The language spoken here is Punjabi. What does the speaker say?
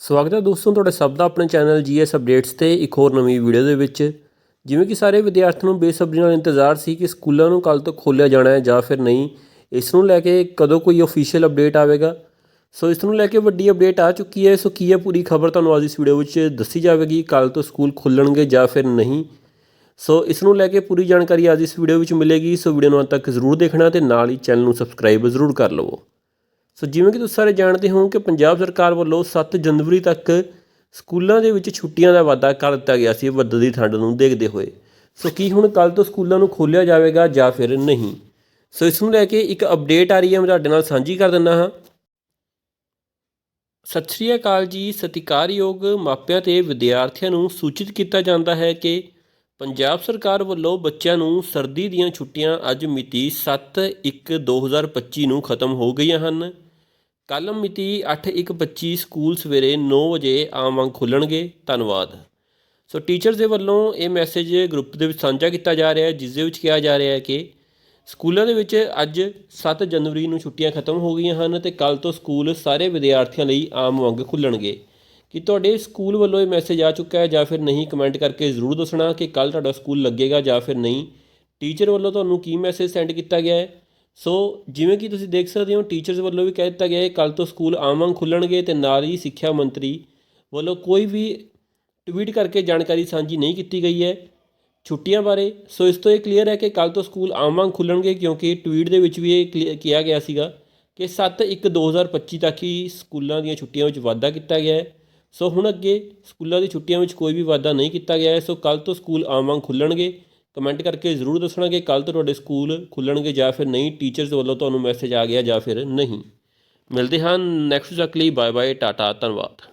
ਸਵਾਗਤ ਹੈ ਦੋਸਤੋ ਤੁਹਾਡੇ ਸਭ ਦਾ ਆਪਣੇ ਚੈਨਲ ਜੀਐਸ ਅਪਡੇਟਸ ਤੇ ਇੱਕ ਹੋਰ ਨਵੀਂ ਵੀਡੀਓ ਦੇ ਵਿੱਚ। ਜਿਵੇਂ ਕਿ ਸਾਰੇ ਵਿਦਿਆਰਥੀਆਂ ਨੂੰ ਬੇਸਬਰੀ ਨਾਲ ਇੰਤਜ਼ਾਰ ਸੀ ਕਿ ਸਕੂਲਾਂ ਨੂੰ ਕੱਲ ਤੋਂ ਖੋਲ੍ਹਿਆ ਜਾਣਾ ਹੈ ਜਾਂ ਫਿਰ ਨਹੀਂ। ਇਸ ਨੂੰ ਲੈ ਕੇ ਕਦੋਂ ਕੋਈ ਅਫੀਸ਼ੀਅਲ ਅਪਡੇਟ ਆਵੇਗਾ? ਸੋ ਇਸ ਨੂੰ ਲੈ ਕੇ ਵੱਡੀ ਅਪਡੇਟ ਆ ਚੁੱਕੀ ਹੈ। ਸੋ ਕੀ ਹੈ ਪੂਰੀ ਖਬਰ ਤੁਹਾਨੂੰ ਅੱਜ ਇਸ ਵੀਡੀਓ ਵਿੱਚ ਦੱਸੀ ਜਾਵੇਗੀ ਕੱਲ ਤੋਂ ਸਕੂਲ ਖੁੱਲਣਗੇ ਜਾਂ ਫਿਰ ਨਹੀਂ। ਸੋ ਇਸ ਨੂੰ ਲੈ ਕੇ ਪੂਰੀ ਜਾਣਕਾਰੀ ਅੱਜ ਇਸ ਵੀਡੀਓ ਵਿੱਚ ਮਿਲੇਗੀ। ਸੋ ਵੀਡੀਓ ਨੂੰ ਅੰਤ ਤੱਕ ਜ਼ਰੂਰ ਦੇਖਣਾ ਤੇ ਨਾਲ ਹੀ ਚੈਨਲ ਨੂੰ ਸਬਸਕ੍ਰਾਈਬ ਜ਼ਰੂਰ ਕਰ ਲਵੋ। ਸੋ ਜਿਵੇਂ ਕਿ ਤੁਸੀਂ ਸਾਰੇ ਜਾਣਦੇ ਹੋ ਕਿ ਪੰਜਾਬ ਸਰਕਾਰ ਵੱਲੋਂ 7 ਜਨਵਰੀ ਤੱਕ ਸਕੂਲਾਂ ਦੇ ਵਿੱਚ ਛੁੱਟੀਆਂ ਦਾ ਵਾਅਦਾ ਕਰ ਦਿੱਤਾ ਗਿਆ ਸੀ ਵੱਧਦੀ ਠੰਡ ਨੂੰ ਦੇਖਦੇ ਹੋਏ। ਸੋ ਕੀ ਹੁਣ ਕੱਲ ਤੋਂ ਸਕੂਲਾਂ ਨੂੰ ਖੋਲ੍ਹਿਆ ਜਾਵੇਗਾ ਜਾਂ ਫਿਰ ਨਹੀਂ? ਸੋ ਇਸ ਨੂੰ ਲੈ ਕੇ ਇੱਕ ਅਪਡੇਟ ਆ ਰਹੀ ਹੈ, ਮੈਂ ਤੁਹਾਡੇ ਨਾਲ ਸਾਂਝੀ ਕਰ ਦਿੰਦਾ ਹਾਂ। ਸਤਿ ਸ਼੍ਰੀ ਅਕਾਲ ਜੀ, ਸਤਿਕਾਰਯੋਗ ਮਾਪਿਆਂ ਤੇ ਵਿਦਿਆਰਥੀਆਂ ਨੂੰ ਸੂਚਿਤ ਕੀਤਾ ਜਾਂਦਾ ਹੈ ਕਿ ਪੰਜਾਬ ਸਰਕਾਰ ਵੱਲੋਂ ਬੱਚਿਆਂ ਨੂੰ ਸਰਦੀ ਦੀਆਂ ਛੁੱਟੀਆਂ ਅੱਜ ਮਿਤੀ 7/1/2025 ਨੂੰ ਖਤਮ ਹੋ ਗਈਆਂ ਹਨ। ਕੱਲ੍ਹ ਮਿਤੀ 8/1/25 ਸਕੂਲ ਸਵੇਰੇ ਨੌ ਵਜੇ ਆਮ ਵਾਂਗ ਖੁੱਲਣਗੇ। ਧੰਨਵਾਦ। ਸੋ ਟੀਚਰਸ ਦੇ ਵੱਲੋਂ ਇਹ ਮੈਸੇਜ ਗਰੁੱਪ ਦੇ ਵਿੱਚ ਸਾਂਝਾ ਕੀਤਾ ਜਾ ਰਿਹਾ ਹੈ, ਜਿਸ ਦੇ ਵਿੱਚ ਕਿਹਾ ਜਾ ਰਿਹਾ ਹੈ ਕਿ ਸਕੂਲਾਂ ਦੇ ਵਿੱਚ ਅੱਜ 7 ਜਨਵਰੀ ਨੂੰ ਛੁੱਟੀਆਂ ਖਤਮ ਹੋ ਗਈਆਂ ਹਨ ਤੇ ਕੱਲ ਤੋਂ ਸਕੂਲ ਸਾਰੇ ਵਿਦਿਆਰਥੀਆਂ ਲਈ ਆਮ ਵਾਂਗ ਖੁੱਲਣਗੇ। ਕਿ ਤੁਹਾਡੇ ਸਕੂਲ ਵੱਲੋਂ ਇਹ ਮੈਸੇਜ ਆ ਚੁੱਕਾ ਹੈ ਜਾਂ ਫਿਰ ਨਹੀਂ? ਕਮੈਂਟ ਕਰਕੇ ਜ਼ਰੂਰ ਦੱਸਣਾ ਕਿ ਕੱਲ ਤੁਹਾਡਾ ਸਕੂਲ ਲੱਗੇਗਾ ਜਾਂ ਫਿਰ ਨਹੀਂ। ਟੀਚਰ ਵੱਲੋਂ ਤੁਹਾਨੂੰ ਕੀ ਮੈਸੇਜ ਸੈਂਡ ਕੀਤਾ ਗਿਆ ਹੈ? ਸੋ ਜਿਵੇਂ ਕਿ ਤੁਸੀਂ ਦੇਖ ਸਕਦੇ ਹੋ ਟੀਚਰਸ ਵੱਲੋਂ ਵੀ ਕਹਿ ਦਿੱਤਾ ਗਿਆ ਹੈ ਕੱਲ ਤੋਂ ਸਕੂਲ ਆਮ ਵਾਂਗ ਖੁੱਲਣਗੇ ਤੇ ਨਾਲ ਹੀ ਸਿੱਖਿਆ ਮੰਤਰੀ ਵੱਲੋਂ ਕੋਈ ਵੀ ਟਵੀਟ ਕਰਕੇ ਜਾਣਕਾਰੀ ਸਾਂਝੀ ਨਹੀਂ ਕੀਤੀ ਗਈ ਹੈ ਛੁੱਟੀਆਂ ਬਾਰੇ। ਸੋ ਇਸ ਤੋਂ ਇਹ ਕਲੀਅਰ ਹੈ ਕਿ ਕੱਲ ਤੋਂ ਸਕੂਲ ਆਮ ਵਾਂਗ ਖੁੱਲਣਗੇ ਕਿਉਂਕਿ ਟਵੀਟ ਦੇ ਵਿੱਚ ਵੀ ਇਹ clear ਕਿਹਾ ਗਿਆ ਸੀਗਾ ਕਿ 7/1/2025 ਤੱਕ ਹੀ ਸਕੂਲਾਂ ਦੀਆਂ ਛੁੱਟੀਆਂ ਵਿੱਚ ਵਾਧਾ ਕੀਤਾ ਗਿਆ ਹੈ। ਸੋ ਹੁਣ ਅੱਗੇ ਸਕੂਲਾਂ ਦੀ ਛੁੱਟੀਆਂ ਵਿੱਚ ਕੋਈ ਵੀ ਵਾਧਾ ਨਹੀਂ ਕੀਤਾ ਗਿਆ ਹੈ। ਸੋ ਕੱਲ ਤੋਂ ਸਕੂਲ ਆਮ ਵਾਂਗ ਖੁੱਲਣਗੇ। ਕਮੈਂਟ ਕਰਕੇ ਜ਼ਰੂਰ ਦੱਸਣਾ ਕਿ ਕੱਲ ਤੋਂ ਤੁਹਾਡੇ ਸਕੂਲ ਖੁੱਲਣਗੇ ਜਾਂ ਫਿਰ ਨਹੀਂ, ਟੀਚਰਸ ਵੱਲੋਂ ਤੁਹਾਨੂੰ ਮੈਸੇਜ ਆ ਗਿਆ ਜਾਂ ਫਿਰ ਨਹੀਂ। ਮਿਲਦੇ ਹਾਂ ਨੈਕਸਟ ਤੱਕ ਲਈ। ਬਾਏ ਬਾਏ ਟਾਟਾ ਧੰਨਵਾਦ।